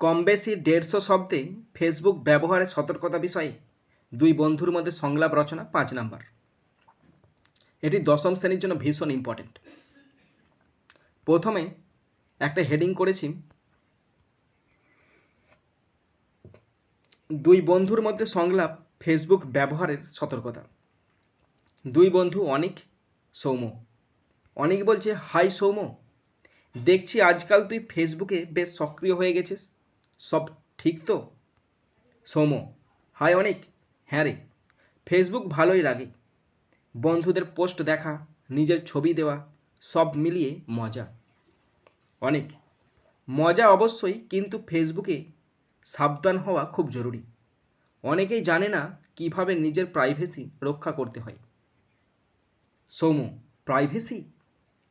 কম বেশি দেড়শো শব্দে ফেসবুক ব্যবহারের সতর্কতা বিষয়ে দুই বন্ধুর মধ্যে সংলাপ রচনা পাঁচ নাম্বার। এটি দশম শ্রেণির জন্য ভীষণ ইম্পর্টেন্ট প্রথমে একটা হেডিং করেছি। দুই বন্ধুর মধ্যে সংলাপ ফেসবুক ব্যবহারের সতর্কতা। দুই বন্ধু অনিক সৌম্য। অনিক বলছে, হাই সৌম্য, দেখছি আজকাল তুই ফেসবুকে বেশ সক্রিয় হয়ে গেছিস। সব ঠিক তো? সৌম্য হাই অনিক। হ্যাঁ রে ফেসবুক ভালোই লাগে। বন্ধুদের পোস্ট দেখা, নিজের ছবি দেওয়া, সব মিলিয়ে মজা। অনেক। মজা অবশ্যই, কিন্তু ফেসবুকে সাবধান হওয়া খুব জরুরি। অনেকেই জানে না কীভাবে নিজের প্রাইভেসি রক্ষা করতে হয়। সৌম্য প্রাইভেসি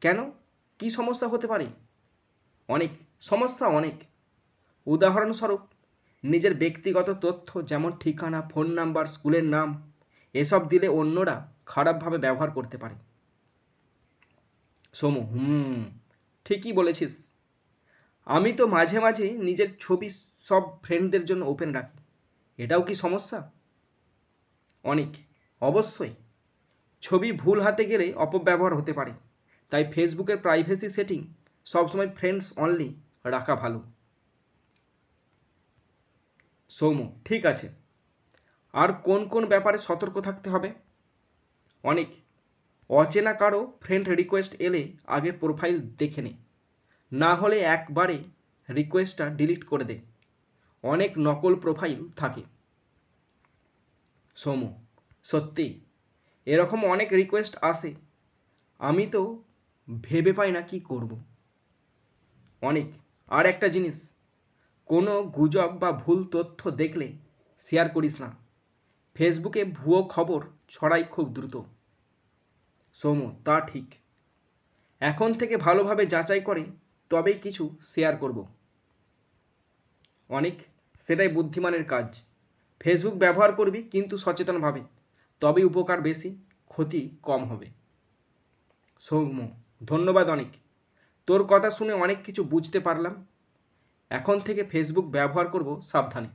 কেন? কি সমস্যা হতে পারে? অনেক। সমস্যা অনেক। উদাহরণস্বরূপ, নিজের ব্যক্তিগত তথ্য যেমন ঠিকানা ফোন নাম্বার স্কুলের নাম, এসব দিলে অন্যরা খারাপভাবে ব্যবহার করতে পারে। সোমু, হুম, ঠিকই বলেছিস। আমি তো মাঝে মাঝে নিজের ছবি সব ফ্রেন্ডদের জন্য ওপেন রাখি। এটাও কি সমস্যা? অনেক, অবশ্যই। ছবি ভুল হাতে গেলে অপব্যবহার হতে পারে। তাই ফেসবুকের প্রাইভেসি সেটিং সবসময় ফ্রেন্ডস অনলি রাখা ভালো। সৌম্য, ঠিক আছে। আর কোন কোন ব্যাপারে সতর্ক থাকতে হবে? অনেক, অচেনা কারও ফ্রেন্ড রিকোয়েস্ট এলে আগে প্রোফাইল দেখে নে। না হলে একবারে রিকোয়েস্টটা ডিলিট করে দে। অনেক নকল প্রোফাইল থাকে। সৌম্য, সত্যি, এরকম অনেক রিকোয়েস্ট আসে। আমি তো ভেবে পাই না কি করব। অনেক, আর একটা জিনিস কোনো গুজব বা ভুল তথ্য দেখলে শেয়ার করিস না। ফেসবুকে ভুয়ো খবর ছড়াই খুব দ্রুত। সৌম্য, তা ঠিক। এখন থেকে ভালোভাবে যাচাই করে তবেই কিছু শেয়ার করব। অনেক, সেটাই বুদ্ধিমানের কাজ। ফেসবুক ব্যবহার করবি কিন্তু সচেতনভাবে তবেই উপকার বেশি, ক্ষতি কম হবে। সৌম্য, ধন্যবাদ অনেক। তোর কথা শুনে অনেক কিছু বুঝতে পারলাম। এখন থেকে ফেসবুক ব্যবহার করব সাবধানে।